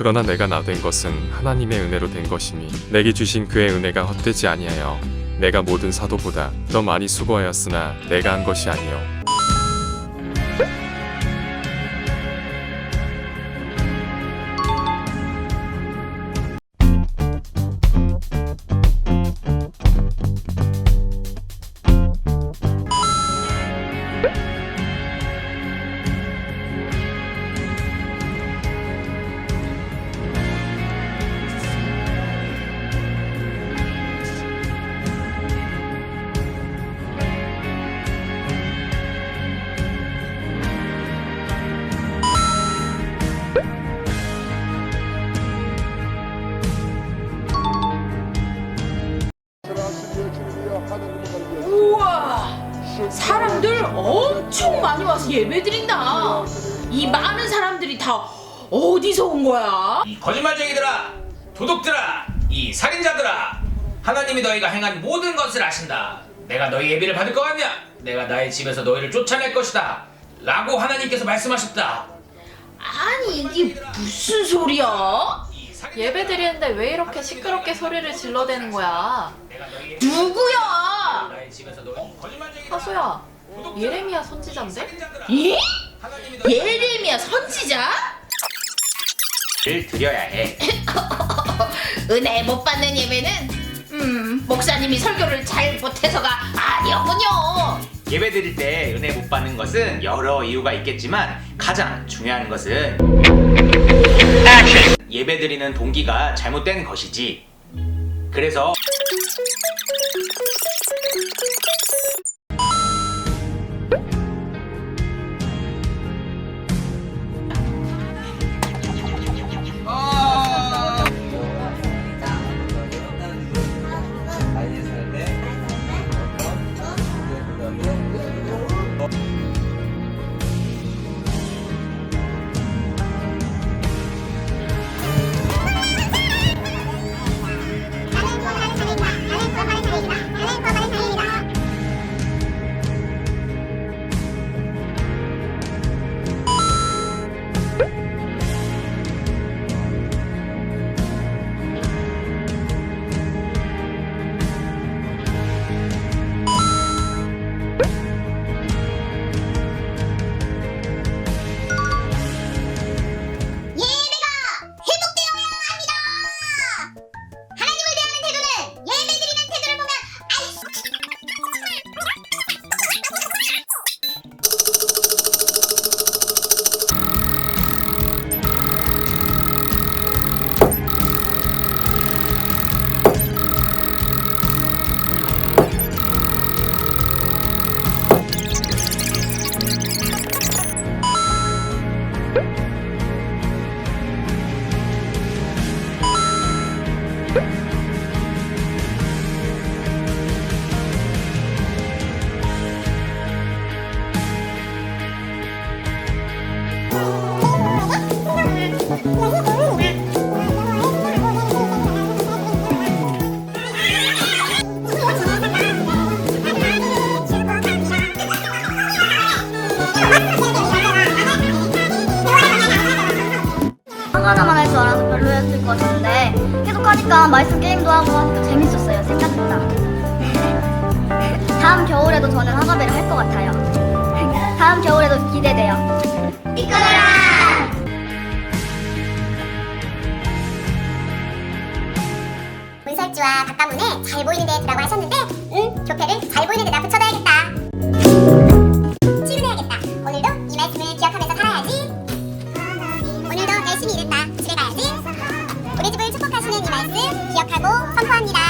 그러나 내가 나 된 것은 하나님의 은혜로 된 것이니 내게 주신 그의 은혜가 헛되지 아니하여 내가 모든 사도보다 더 많이 수고하였으나 내가 한 것이 아니요 엄청 많이 와서 예배 드린다 이 많은 사람들이 다 어디서 온 거야? 이 거짓말쟁이들아, 도둑들아, 이 살인자들아, 하나님이 너희가 행한 모든 것을 아신다. 내가 너희 예비를 받을 것 같냐? 내가 나의 집에서 너희를 쫓아낼 것이다. 라고 하나님께서 말씀하셨다. 아니 이게 무슨 소리야? 이 살인자들아, 예배 드리는데 왜 이렇게 시끄럽게 소리를 질러대는 거야? 내가 너희 예비를 누구야? 나의 집에서 너희 거짓말쟁이들아, 하수야, 도둑들아, 예레미야 선지자인데? 너희 예레미야 선지자? 를 드려야 해. 은혜 못 받는 예배는 음 목사님이 설교를 잘 못해서가 아니었군요 예배 드릴 때 은혜 못 받는 것은 여러 이유가 있겠지만 가장 중요한 것은 예배 드리는 동기가 잘못된 것이지. 그래서 하나만 할 줄 알아서 별로였을 것 같은데 계속 하니까 말씀 게임도 하고 하니까 재밌었어요 생각보다. 다음 겨울에도 저는 학업회를 할 것 같아요. 다음 겨울에도 기대돼요. 이끌어라! 문설주와 닭가문에 잘 보이는 데 두라고 하셨는데 선포합니다.